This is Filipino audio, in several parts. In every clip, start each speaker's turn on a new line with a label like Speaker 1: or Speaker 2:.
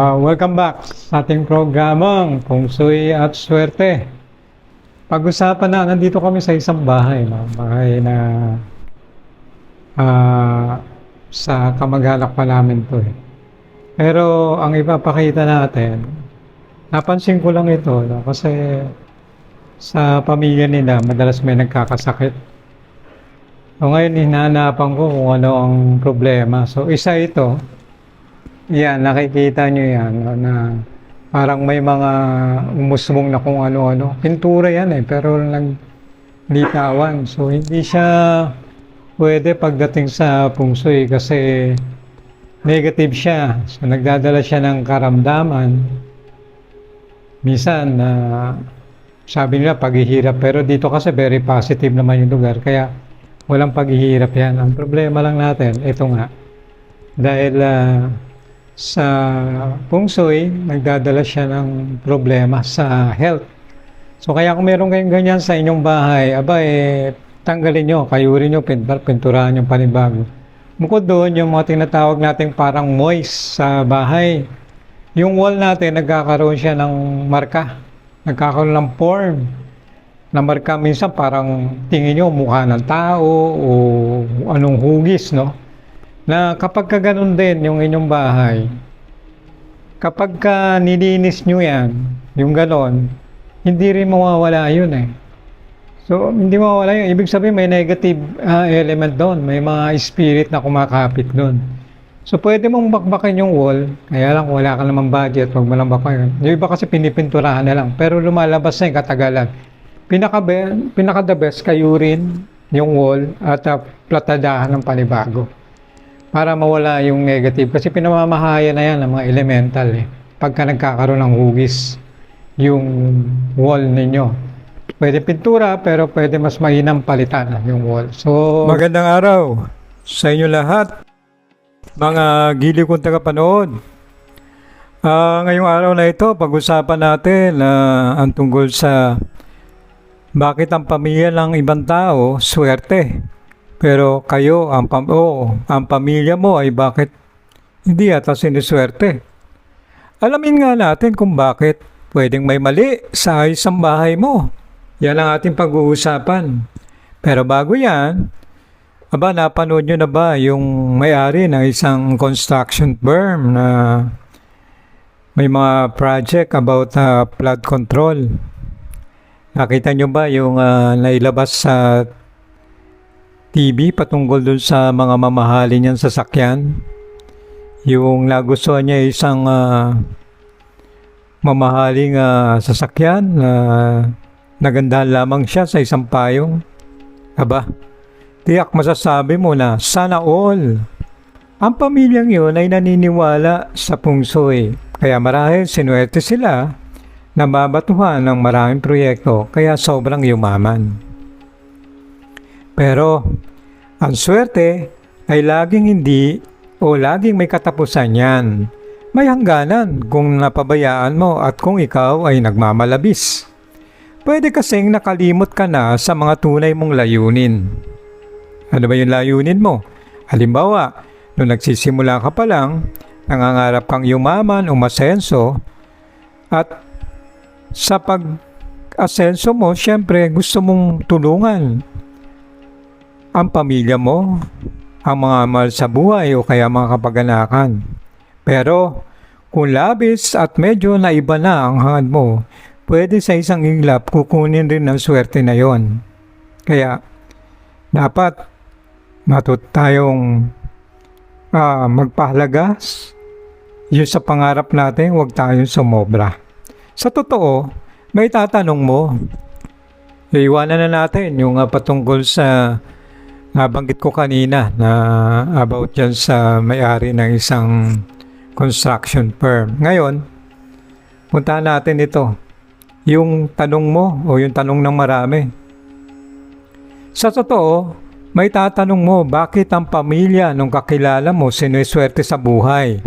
Speaker 1: Ah, welcome back sa ating programang Kung Suy at Swerte. Pag-usapan na, nandito kami sa isang bahay, no? bahay na ah, sa kamag-anak pa namin to eh. Pero ang ipapakita natin, napansin ko lang ito, no? kasi sa pamilya nila, madalas may nagkakasakit. So ngayon, hinahanapan ko kung ano ang problema. So isa ito, yan, nakikita nyo yan, no, na parang may mga umusbong na kung ano-ano. Pintura yan eh, pero naglitawan. So hindi siya pwede pagdating sa pungsoy kasi negative siya. So nagdadala siya ng karamdaman. Minsan, na sabi nila paghihirap, pero dito kasi very positive naman yung lugar. Kaya walang paghihirap yan. Ang problema lang natin, ito nga, dahil ah, sa pungsoy, nagdadala siya ng problema sa health. So kaya kung meron kayong ganyan sa inyong bahay, aba eh, tanggalin nyo, kayurin nyo, pinturahan yung panibago. Bukod doon, yung mga tinatawag nating parang moist sa bahay. Yung wall natin, nagkakaroon siya ng marka. Nagkakaroon ng form na marka minsan parang tingin nyo mukha ng tao o anong hugis, no? Na kapag ka ganun din yung inyong bahay, kapag ka nilinis nyo yan, yung ganon, hindi rin mawawala yun eh. So, hindi mawawala yun. Ibig sabihin may negative ah, element doon. May mga spirit na kumakapit doon. So, pwede mong bakbakin yung wall. Kaya lang, wala ka naman budget, huwag mo lang bakbakin. Yung iba kasi pinipinturahan na lang. Pero lumalabas na yung katagalan. Pinaka, pinaka the best, kayurin yung wall at uh, platadahan ng panibago. Para mawala yung negative. Kasi pinamamahaya na yan ng mga elemental eh. Pagka nagkakaroon ng hugis yung wall ninyo. Pwede pintura pero pwede mas mainam palitan yung wall. So, magandang araw sa inyo lahat. Mga gili kong tagapanood. Ah, ngayong araw na ito, pag-usapan natin na ang tungkol sa bakit ang pamilya ng ibang tao swerte. Pero kayo, ang, pam oh, ang pamilya mo ay bakit hindi ata siniswerte. Alamin nga natin kung bakit pwedeng may mali sa isang bahay mo. Yan ang ating pag-uusapan. Pero bago yan, aba napanood nyo na ba yung may-ari ng isang construction firm na may mga project about uh, flood control? Nakita nyo ba yung uh, nailabas sa TV patungkol dun sa mga mamahalin niyang sasakyan? Yung nagustuhan niya isang uh, mamahaling uh, sasakyan na uh, nagandahan lamang siya sa isang payong. Aba, tiyak masasabi mo na sana all. Ang pamilyang yun ay naniniwala sa pungsoy. Kaya marahil sinuwerte sila na mabatuhan ng maraming proyekto kaya sobrang yumaman. Pero ang swerte ay laging hindi o laging may katapusan yan. May hangganan kung napabayaan mo at kung ikaw ay nagmamalabis. Pwede kasing nakalimot ka na sa mga tunay mong layunin. Ano ba yung layunin mo? Halimbawa, nung nagsisimula ka pa lang, nangangarap kang yumaman o masenso at sa pag-asenso mo, syempre gusto mong tulungan ang pamilya mo, ang mga mahal sa buhay o kaya mga kapaganakan. Pero kung labis at medyo naiba na ang hangad mo, pwede sa isang iglap kukunin rin ang swerte na yon. Kaya dapat matut tayong uh, magpahalaga yun sa pangarap natin, huwag tayong sumobra. Sa totoo, may tatanong mo. Iiwanan na natin yung uh, patungkol sa nabanggit ko kanina na about yan sa may-ari ng isang construction firm. Ngayon, puntahan natin ito. Yung tanong mo o yung tanong ng marami. Sa totoo, may tatanong mo bakit ang pamilya nung kakilala mo sinuwerte sa buhay.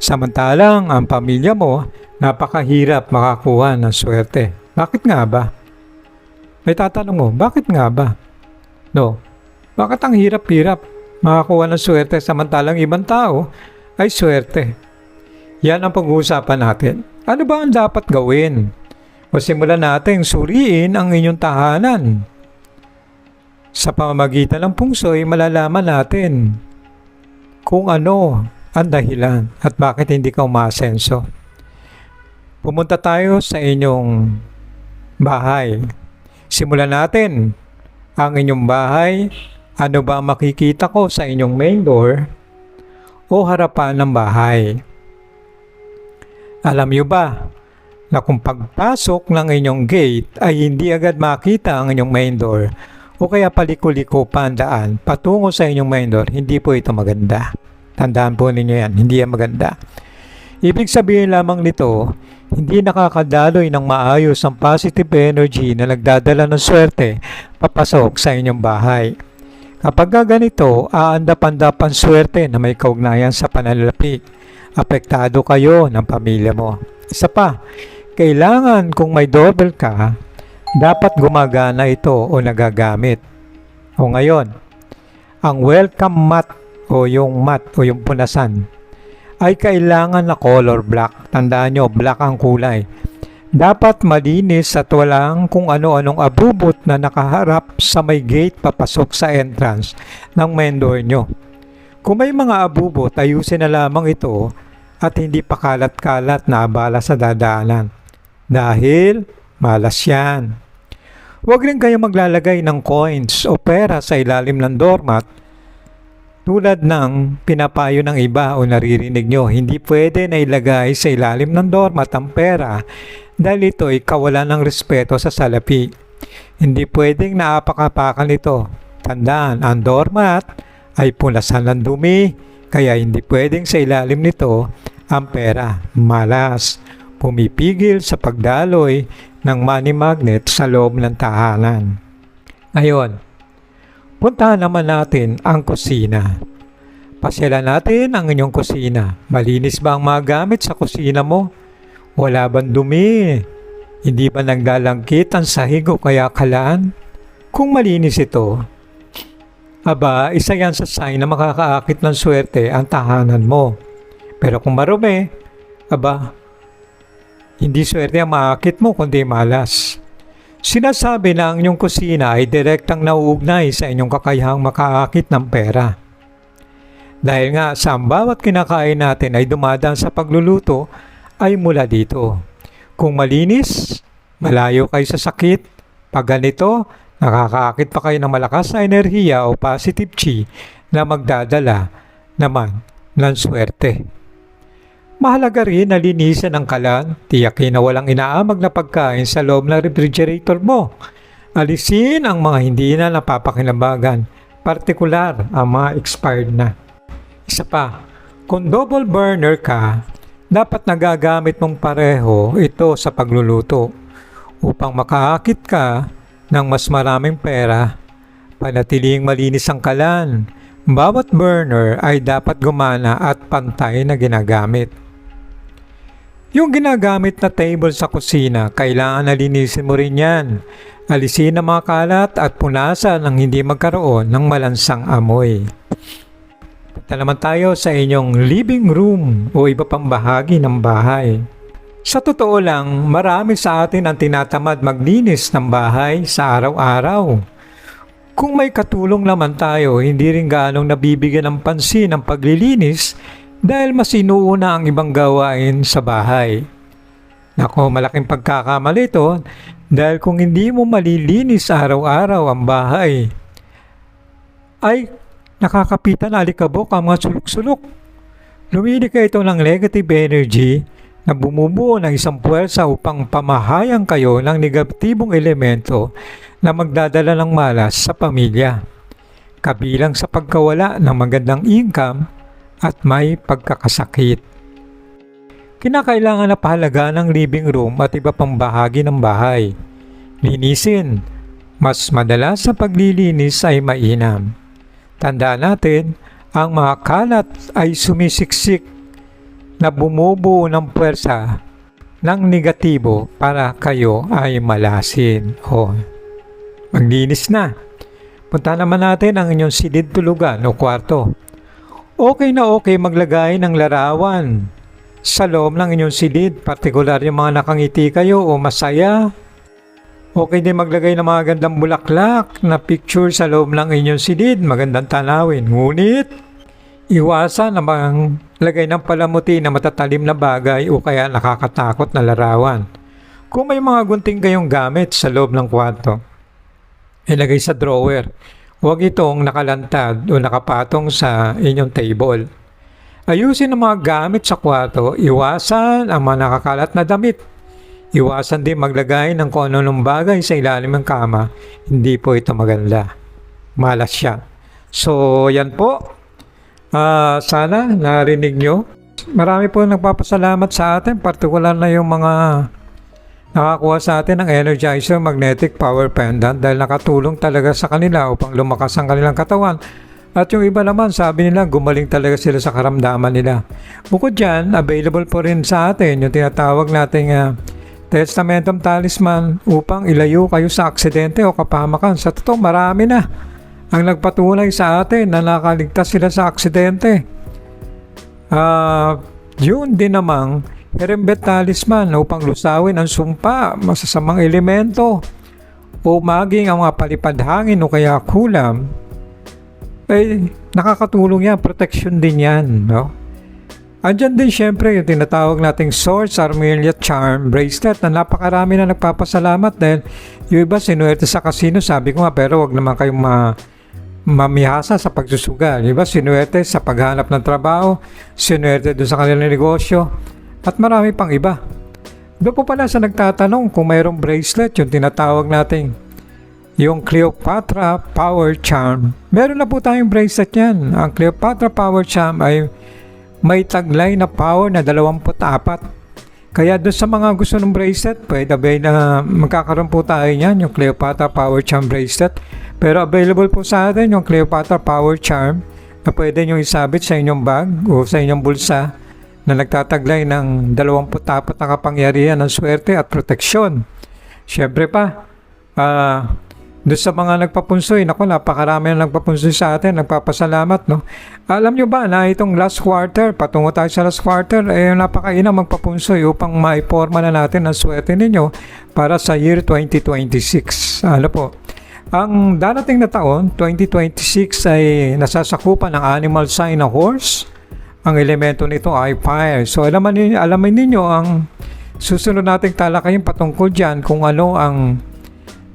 Speaker 1: Samantalang ang pamilya mo napakahirap makakuha ng swerte. Bakit nga ba? May tatanong mo, bakit nga ba? No, bakit ang hirap-hirap makakuha ng swerte samantalang ibang tao ay swerte? Yan ang pag-uusapan natin. Ano ba ang dapat gawin? O simulan natin suriin ang inyong tahanan. Sa pamamagitan ng pungsoy, malalaman natin kung ano ang dahilan at bakit hindi ka umasenso. Pumunta tayo sa inyong bahay. Simulan natin ang inyong bahay. Ano ba makikita ko sa inyong main door o harapan ng bahay? Alam niyo ba na kung pagpasok ng inyong gate ay hindi agad makita ang inyong main door o kaya paliko-liko pa ang daan patungo sa inyong main door, hindi po ito maganda. Tandaan po ninyo yan, hindi yan maganda. Ibig sabihin lamang nito, hindi nakakadaloy ng maayos ang positive energy na nagdadala ng swerte papasok sa inyong bahay. Kapag ganito, aandap-andap ang swerte na may kaugnayan sa pananalapi. Apektado kayo ng pamilya mo. Isa pa, kailangan kung may doorbell ka, dapat gumagana ito o nagagamit. O ngayon, ang welcome mat o yung mat o yung punasan ay kailangan na color black. Tandaan nyo, black ang kulay. Dapat malinis at walang kung ano-anong abubot na nakaharap sa may gate papasok sa entrance ng main door nyo. Kung may mga abubot, ayusin na lamang ito at hindi pakalat-kalat na abala sa dadaanan. Dahil malas yan. Huwag rin kayo maglalagay ng coins o pera sa ilalim ng doormat tulad ng pinapayo ng iba o naririnig nyo, hindi pwede na ilagay sa ilalim ng doormat ang pera dahil ito ay kawalan ng respeto sa salapi. Hindi pwedeng naapakapakan ito. Tandaan, ang doormat ay punasan ng dumi, kaya hindi pwedeng sa ilalim nito ang pera. Malas, pumipigil sa pagdaloy ng money magnet sa loob ng tahanan. Ngayon, puntahan naman natin ang kusina. Pasyalan natin ang inyong kusina. Malinis ba ang mga gamit sa kusina mo? Wala bang dumi? Hindi ba naglalangkit ang sahig o kaya kalaan? Kung malinis ito, aba, isa yan sa sign na makakaakit ng swerte ang tahanan mo. Pero kung marumi, aba, hindi swerte ang maakit mo kundi malas. Sinasabi na ang inyong kusina ay direktang nauugnay sa inyong kakayahang makaakit ng pera. Dahil nga sa bawat kinakain natin ay dumadaan sa pagluluto ay mula dito. Kung malinis, malayo kayo sa sakit. Pag ganito, nakakaakit pa kayo ng malakas na enerhiya o positive chi na magdadala naman ng swerte. Mahalaga rin na linisan ang kalan, tiyakin na walang inaamag na pagkain sa loob ng refrigerator mo. Alisin ang mga hindi na napapakinabagan, partikular ang mga expired na. Isa pa, kung double burner ka, dapat nagagamit mong pareho ito sa pagluluto upang makaakit ka ng mas maraming pera. Panatiling malinis ang kalan. Bawat burner ay dapat gumana at pantay na ginagamit. Yung ginagamit na table sa kusina, kailangan nalinisin mo rin yan. Alisin ang mga kalat at punasan ng hindi magkaroon ng malansang amoy. Punta naman tayo sa inyong living room o iba pang bahagi ng bahay. Sa totoo lang, marami sa atin ang tinatamad maglinis ng bahay sa araw-araw. Kung may katulong naman tayo, hindi rin ganong nabibigyan ng pansin ang paglilinis dahil mas inuuna ang ibang gawain sa bahay. Nako, malaking pagkakamali ito dahil kung hindi mo malilinis araw-araw ang bahay, ay nakakapitan alikabok ang mga sulok-sulok. Lumilika ito ng negative energy na bumubuo ng isang puwersa upang pamahayang kayo ng negatibong elemento na magdadala ng malas sa pamilya. Kabilang sa pagkawala ng magandang income at may pagkakasakit. Kinakailangan na pahalagaan ng living room at iba pang bahagi ng bahay. Linisin. Mas madalas sa paglilinis ay mainam. Tandaan natin, ang mga kalat ay sumisiksik na bumubuo ng puwersa ng negatibo para kayo ay malasin. O, maglinis na. Punta naman natin ang inyong silid tulugan o kwarto. Okay na okay maglagay ng larawan sa loob ng inyong silid, partikular yung mga nakangiti kayo o masaya. Okay din maglagay ng mga gandang bulaklak na picture sa loob ng inyong silid, magandang tanawin. Ngunit, iwasan ang lagay ng palamuti na matatalim na bagay o kaya nakakatakot na larawan. Kung may mga gunting kayong gamit sa loob ng kwarto, ilagay sa drawer. Huwag itong nakalantad o nakapatong sa inyong table. Ayusin ang mga gamit sa kwarto, iwasan ang mga nakakalat na damit. Iwasan din maglagay ng kung anong bagay sa ilalim ng kama. Hindi po ito maganda. Malas siya. So, yan po. Ah, sana narinig nyo. Marami po nagpapasalamat sa atin, partikular na yung mga nakakuha sa atin ng Energizer Magnetic Power Pendant dahil nakatulong talaga sa kanila upang lumakas ang kanilang katawan. At yung iba naman, sabi nila, gumaling talaga sila sa karamdaman nila. Bukod dyan, available po rin sa atin yung tinatawag nating uh, Testamentum Talisman upang ilayo kayo sa aksidente o kapamakan. Sa totoo, marami na ang nagpatunay sa atin na nakaligtas sila sa aksidente. Ah, yun din namang Herembet Talisman upang lusawin ang sumpa, masasamang elemento o maging ang mga palipadhangin o kaya kulam ay nakakatulong yan, protection din yan, no? Andyan din syempre yung tinatawag nating Source Armelia Charm Bracelet na napakarami na nagpapasalamat dahil yung iba sinuwerte sa casino, sabi ko nga pero wag naman kayong ma mamihasa sa pagsusugal. Yung iba sinuwerte sa paghanap ng trabaho, sinuwerte doon sa kanilang negosyo, at marami pang iba. Doon po pala sa nagtatanong kung mayroong bracelet, yung tinatawag nating yung Cleopatra Power Charm. Meron na po tayong bracelet yan. Ang Cleopatra Power Charm ay may taglay na power na 24. Kaya doon sa mga gusto ng bracelet, pwede ba na magkakaroon po tayo niyan, yung Cleopatra Power Charm bracelet. Pero available po sa atin yung Cleopatra Power Charm na pwede nyo isabit sa inyong bag o sa inyong bulsa na nagtataglay ng 24 na kapangyarihan ng swerte at proteksyon. Siyempre pa, ah, doon sa mga nagpapunsoy, nako napakarami na nagpapunsoy sa atin, nagpapasalamat, no? Alam nyo ba na itong last quarter, patungo tayo sa last quarter, eh napakainam magpapunsoy upang maiporma na natin ang swerte ninyo para sa year 2026. Ano po? Ang darating na taon, 2026 ay nasasakupan ng animal sign na horse. Ang elemento nito ay fire. So alaman alamin ninyo ang susunod nating talakayin patungkol dyan kung ano ang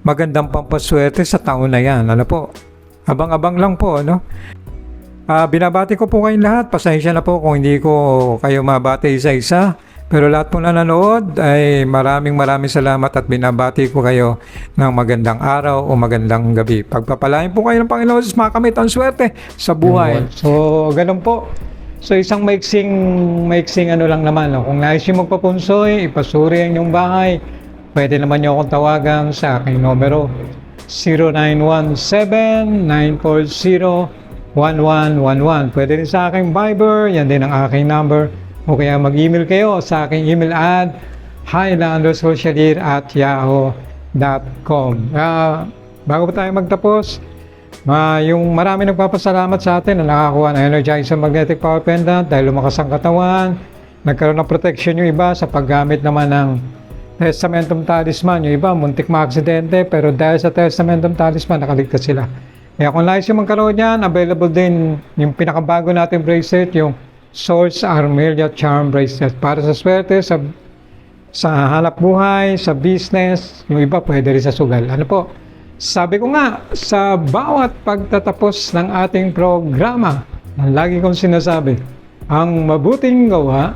Speaker 1: magandang pampaswerte sa taon na yan. Ano po? Abang-abang lang po, ano? Ah, binabati ko po kayong lahat. Pasensya na po kung hindi ko kayo mabati isa-isa. Pero lahat po na nanood ay maraming maraming salamat at binabati ko kayo ng magandang araw o magandang gabi. Pagpapalain po kayo ng Panginoon sa makamit ang swerte sa buhay. So, ganun po. So, isang maiksing, maiksing ano lang naman. No? Kung nais yung magpapunsoy, ipasuri ang inyong bahay, pwede naman nyo akong tawagan sa aking numero 0917-940-1111. Pwede rin sa aking Viber, yan din ang aking number. O kaya mag-email kayo sa aking email ad highlandersocialir at yahoo.com. Uh, bago pa tayo magtapos, Ma, yung marami nagpapasalamat sa atin na nakakuha ng Energizer Magnetic Power Pendant dahil lumakas ang katawan, nagkaroon ng protection yung iba sa paggamit naman ng Testamentum Talisman. Yung iba, muntik maaksidente, pero dahil sa Testamentum Talisman, nakaligtas sila. Kaya kung nais yung magkaroon yan, available din yung pinakabago natin bracelet, yung Source Armelia Charm Bracelet. Para sa swerte, sa, sa hanap buhay, sa business, yung iba pwede rin sa sugal. Ano po? Sabi ko nga, sa bawat pagtatapos ng ating programa, ang lagi kong sinasabi, ang mabuting gawa,